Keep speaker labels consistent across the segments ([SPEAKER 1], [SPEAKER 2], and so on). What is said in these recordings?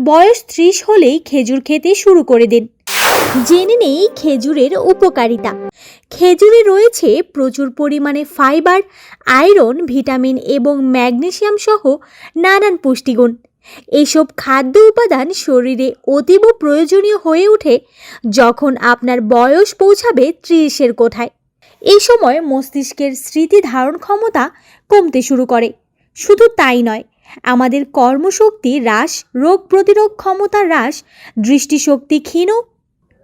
[SPEAKER 1] বয়স ত্রিশ হলেই খেজুর খেতে শুরু করে দিন। জেনে নেই খেজুরের উপকারিতা। খেজুরে রয়েছে প্রচুর পরিমাণে ফাইবার, আয়রন, ভিটামিন এবং ম্যাগনেশিয়াম সহ নানান পুষ্টিগুণ। এসব খাদ্য উপাদান শরীরে অতীব প্রয়োজনীয় হয়ে ওঠে যখন আপনার বয়স পৌঁছাবে ত্রিশের কোঠায়। এই সময় মস্তিষ্কের স্মৃতি ধারণ ক্ষমতা কমতে শুরু করে। শুধু তাই নয় আমাদের কর্মশক্তি হ্রাস, রোগ প্রতিরোধ ক্ষমতা হ্রাস, দৃষ্টিশক্তি ক্ষীণ,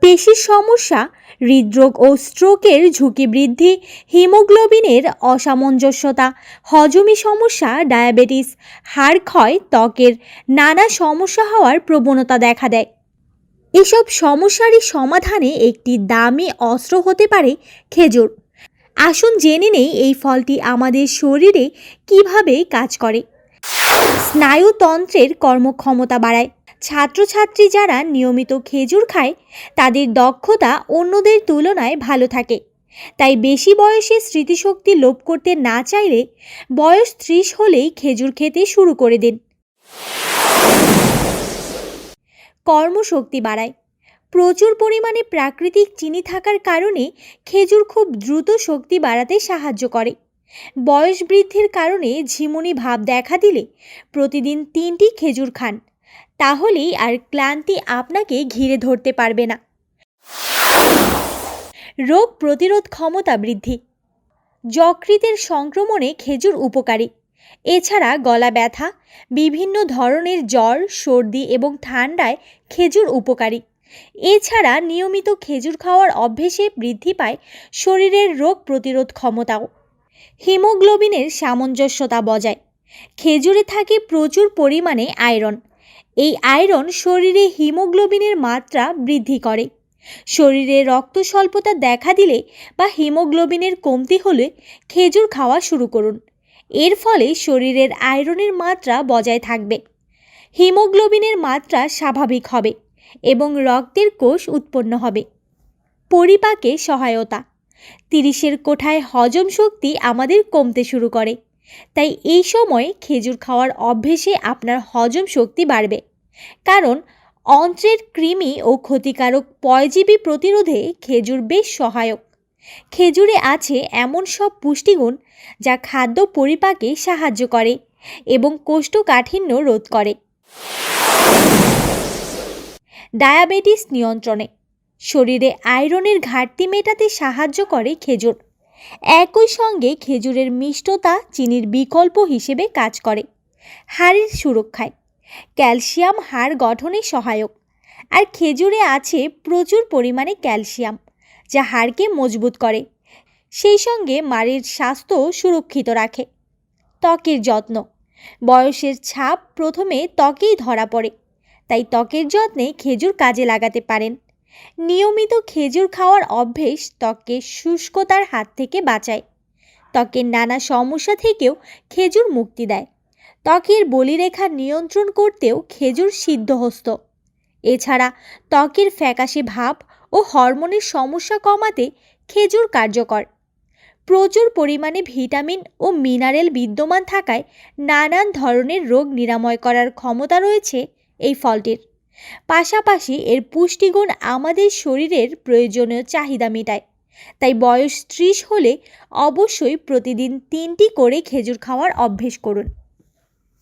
[SPEAKER 1] পেশির সমস্যা, হৃদরোগ ও স্ট্রোকের ঝুঁকি বৃদ্ধি, হিমোগ্লোবিনের অসামঞ্জস্যতা, হজমি সমস্যা, ডায়াবেটিস, হাড় ক্ষয়, ত্বকের নানা সমস্যা হওয়ার প্রবণতা দেখা দেয়। এসব সমস্যারই সমাধানে একটি দামি অস্ত্র হতে পারে খেজুর। আসুন জেনে নেই এই ফলটি আমাদের শরীরে কীভাবে কাজ করে। স্নায়ুতন্ত্রের কর্মক্ষমতা বাড়ায়। ছাত্রছাত্রী যারা নিয়মিত খেজুর খায়, তাদের দক্ষতা অন্যদের তুলনায় ভালো থাকে। তাই বেশি বয়সে স্মৃতিশক্তি লোপ করতে না চাইলে বয়স ত্রিশ হলেই খেজুর খেতে শুরু করে দিন। কর্মশক্তি বাড়ায়। প্রচুর পরিমাণে প্রাকৃতিক চিনি থাকার কারণে খেজুর খুব দ্রুত শক্তি বাড়াতে সাহায্য করে। বয়স বৃদ্ধির কারণে ঝিমুনি ভাব দেখা দিলে প্রতিদিন তিনটি খেজুর খান। তাহলেই আর ক্লান্তি আপনাকে ঘিরে ধরতে পারবে না। রোগ প্রতিরোধ ক্ষমতা বৃদ্ধি। যকৃতের সংক্রমণে খেজুর উপকারী। এছাড়া গলা ব্যথা, বিভিন্ন ধরনের জ্বর, সর্দি এবং ঠান্ডায় খেজুর উপকারী। এছাড়া নিয়মিত খেজুর খাওয়ার অভ্যেসে বৃদ্ধি পায় শরীরের রোগ প্রতিরোধ ক্ষমতাও। হিমোগ্লোবিনের সামঞ্জস্যতা বজায়। খেজুরে থাকে প্রচুর পরিমাণে আয়রন। এই আয়রন শরীরে হিমোগ্লোবিনের মাত্রা বৃদ্ধি করে। শরীরে রক্ত স্বল্পতা দেখা দিলে বা হিমোগ্লোবিনের কমতি হলে খেজুর খাওয়া শুরু করুন। এর ফলে শরীরের আয়রনের মাত্রা বজায় থাকবে। হিমোগ্লোবিনের মাত্রা স্বাভাবিক হবে এবং রক্তের কোষ উৎপন্ন হবে। পরিপাকে সহায়তা। তিরিশের কোঠায় হজম শক্তি আমাদের কমতে শুরু করে। তাই এই সময় খেজুর খাওয়ার অভ্যেসে আপনার হজম শক্তি বাড়বে। কারণ, অন্ত্রের কৃমি ও ক্ষতিকারক পয়জীবী প্রতিরোধে খেজুর বেশ সহায়ক। খেজুরে আছে এমন সব পুষ্টিগুণ যা খাদ্য পরিপাকে সাহায্য করে এবং কোষ্ঠকাঠিন্য রোধ করে। ডায়াবেটিস নিয়ন্ত্রণে। শরীরে আয়রনের ঘাটতি মেটাতে সাহায্য করে খেজুর। একই সঙ্গে খেজুরের মিষ্টতা চিনির বিকল্প হিসেবে কাজ করে। হাড়ের সুরক্ষায়। ক্যালসিয়াম হাড় গঠনে সহায়ক। আর খেজুরে আছে প্রচুর পরিমাণে ক্যালসিয়াম, যা হাড়কে মজবুত করে। সেই সঙ্গে মাড়ির স্বাস্থ্য সুরক্ষিত রাখে। ত্বকের যত্ন। বয়সের ছাপ প্রথমে ত্বকেই ধরা পড়ে। তাই ত্বকের যত্নে খেজুর কাজে লাগাতে পারেন। নিয়মিত খেজুর খাওয়ার অভ্যেস ত্বককে শুষ্কতার হাত থেকে বাঁচায়। ত্বকের নানা সমস্যা থেকেও খেজুর মুক্তি দেয়। ত্বকের বলিরেখা নিয়ন্ত্রণ করতেও খেজুর সিদ্ধহস্ত। এছাড়া ত্বকের ফ্যাকাশে ভাব ও হরমোনের সমস্যা কমাতে খেজুর কার্যকর। প্রচুর পরিমাণে ভিটামিন ও মিনারেল বিদ্যমান থাকায় নানান ধরনের রোগ নিরাময় করার ক্ষমতা রয়েছে এই ফলটির। পাশাপাশি এর পুষ্টিগুণ আমাদের শরীরের প্রয়োজনীয় চাহিদা মেটায়। তাই বয়স ত্রিশ হলে অবশ্যই প্রতিদিন তিনটি করে খেজুর খাওয়ার অভ্যেস করুন।